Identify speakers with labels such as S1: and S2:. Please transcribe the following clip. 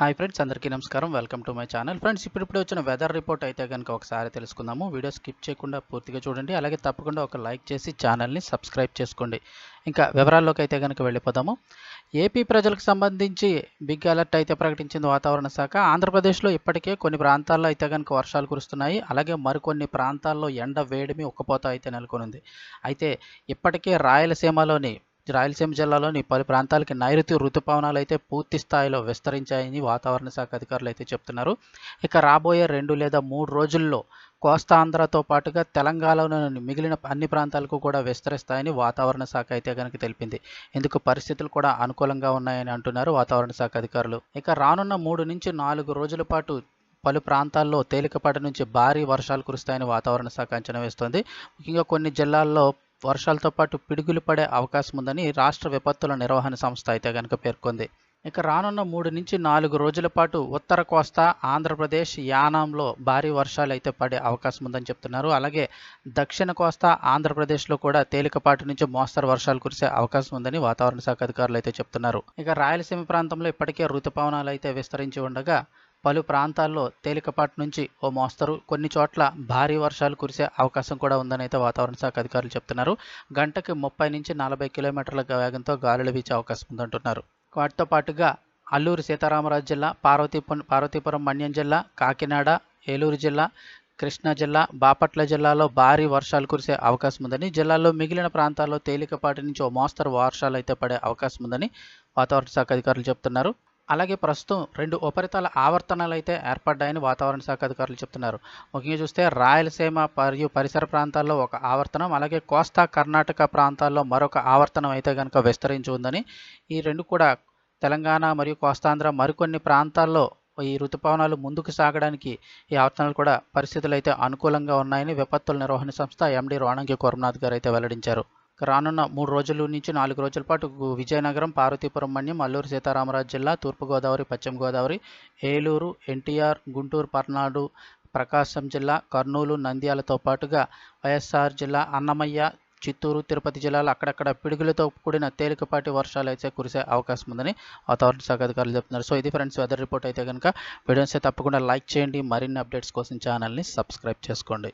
S1: Hi friends అందరికీ నమస్కారం. Welcome to my channel. Friends ఇప్పుడు వచ్చిన వెదర్ రిపోర్ట్ అయితే కనుక ఒకసారి తెలుసుకుందాము. వీడియో స్కిప్ చేయకుండా పూర్తిగా చూడండి. అలాగే తప్పకుండా ఒక లైక్ చేసి ఛానల్ని సబ్స్క్రైబ్ చేసుకోండి. ఇంకా వివరాల్లోకి అయితే కనుక వెళ్ళిపోదాము. ఏపీ ప్రజలకు సంబంధించి బిగ్ అలర్ట్ అయితే ప్రకటించింది వాతావరణ శాఖ. ఆంధ్రప్రదేశ్లో ఇప్పటికే కొన్ని ప్రాంతాల్లో అయితే కనుక వర్షాలు కురుస్తున్నాయి. అలాగే మరికొన్ని ప్రాంతాల్లో ఎండ వేడిమి ఉక్కపోత అయితే నెలకొనుంది. అయితే ఇప్పటికే రాయలసీమలోని రాయలసీమ జిల్లాలోని పలు ప్రాంతాలకి నైరుతి రుతుపవనాలు అయితే పూర్తి స్థాయిలో విస్తరించాయని వాతావరణ శాఖ అధికారులు అయితే చెప్తున్నారు. ఇక రాబోయే రెండు లేదా మూడు రోజుల్లో కోస్తా ఆంధ్రతో పాటుగా తెలంగాణలోని మిగిలిన అన్ని ప్రాంతాలకు కూడా విస్తరిస్తాయని వాతావరణ శాఖ అయితే కనుక తెలిపింది. ఇందుకు పరిస్థితులు కూడా అనుకూలంగా ఉన్నాయని అంటున్నారు వాతావరణ శాఖ అధికారులు. ఇక రానున్న మూడు నుంచి నాలుగు రోజుల పాటు పలు ప్రాంతాల్లో తేలికపాటి నుంచి భారీ వర్షాలు కురుస్తాయని వాతావరణ శాఖ అంచనా వేస్తోంది. ముఖ్యంగా కొన్ని జిల్లాల్లో వర్షాలతో పాటు పిడుగులు పడే అవకాశం ఉందని రాష్ట్ర విపత్తుల నిర్వహణ సంస్థ అయితే కనుక పేర్కొంది. ఇక రానున్న మూడు నుంచి నాలుగు రోజుల పాటు ఉత్తర కోస్తా ఆంధ్రప్రదేశ్ యానాంలో భారీ వర్షాలు అయితే పడే అవకాశం ఉందని చెప్తున్నారు. అలాగే దక్షిణ కోస్తా ఆంధ్రప్రదేశ్లో కూడా తేలికపాటి నుంచి మోస్తరు వర్షాలు కురిసే అవకాశం ఉందని వాతావరణ శాఖ అధికారులు అయితే చెప్తున్నారు. ఇక రాయలసీమ ప్రాంతంలో ఇప్పటికే ఋతుపవనాలు అయితే విస్తరించి ఉండగా పలు ప్రాంతాల్లో తేలికపాటి నుంచి ఓ మోస్తరు కొన్ని చోట్ల భారీ వర్షాలు కురిసే అవకాశం కూడా ఉందని అయితే వాతావరణ శాఖ అధికారులు చెప్తున్నారు. గంటకి ముప్పై నుంచి నలభై కిలోమీటర్ల వేగంతో గాలులు వీచే అవకాశం ఉందంటున్నారు. వాటితో పాటుగా అల్లూరు సీతారామరాజు జిల్లా పార్వతీపురం పార్వతీపురం మన్యం జిల్లా కాకినాడ ఏలూరు జిల్లా కృష్ణా జిల్లా బాపట్ల జిల్లాలో భారీ వర్షాలు కురిసే అవకాశం ఉందని జిల్లాలో మిగిలిన ప్రాంతాల్లో తేలికపాటి నుంచి ఓ మోస్తరు వర్షాలు అయితే పడే అవకాశం ఉందని వాతావరణ శాఖ అధికారులు చెప్తున్నారు. అలాగే ప్రస్తుతం రెండు ఉపరితల ఆవర్తనాలు అయితే ఏర్పడ్డాయని వాతావరణ శాఖ అధికారులు చెప్తున్నారు. ముఖ్యంగా చూస్తే రాయలసీమ మరియు పరిసర ప్రాంతాల్లో ఒక ఆవర్తనం అలాగే కోస్తా కర్ణాటక ప్రాంతాల్లో మరొక ఆవర్తనం అయితే కనుక విస్తరించి ఉందని. ఈ రెండు కూడా తెలంగాణ మరియు కోస్తాంధ్ర మరికొన్ని ప్రాంతాల్లో ఈ ఋతుపవనాలు ముందుకు సాగడానికి ఈ ఆవర్తనాలు కూడా పరిస్థితులు అయితే అనుకూలంగా ఉన్నాయని విపత్తుల నిర్వహణ సంస్థ ఎండి రోణంగి కోరమనాథ్ గారు అయితే వెల్లడించారు. రానున్న మూడు రోజుల నుంచి నాలుగు రోజుల పాటు విజయనగరం పార్వతీపురం మన్యం అల్లూరు సీతారామరాజు జిల్లా తూర్పుగోదావరి పశ్చిమ గోదావరి ఏలూరు ఎన్టీఆర్ గుంటూరు పర్నాడు ప్రకాశం జిల్లా కర్నూలు నంద్యాలతో పాటుగా వైఎస్ఆర్ జిల్లా అన్నమయ్య చిత్తూరు తిరుపతి జిల్లాలో అక్కడక్కడ పిడుగులతో కూడిన తేలికపాటి వర్షాలు అయితే కురిసే అవకాశం ఉందని వాతావరణ శాఖ అధికారులు చెప్తున్నారు. సో ఇది ఫ్రెండ్స్ వెదర్ రిపోర్ట్ అయితే కనుక వీడియోస్ తప్పకుండా లైక్ చేయండి. మరిన్ని అప్డేట్స్ కోసం ఛానల్ని సబ్స్క్రైబ్ చేసుకోండి.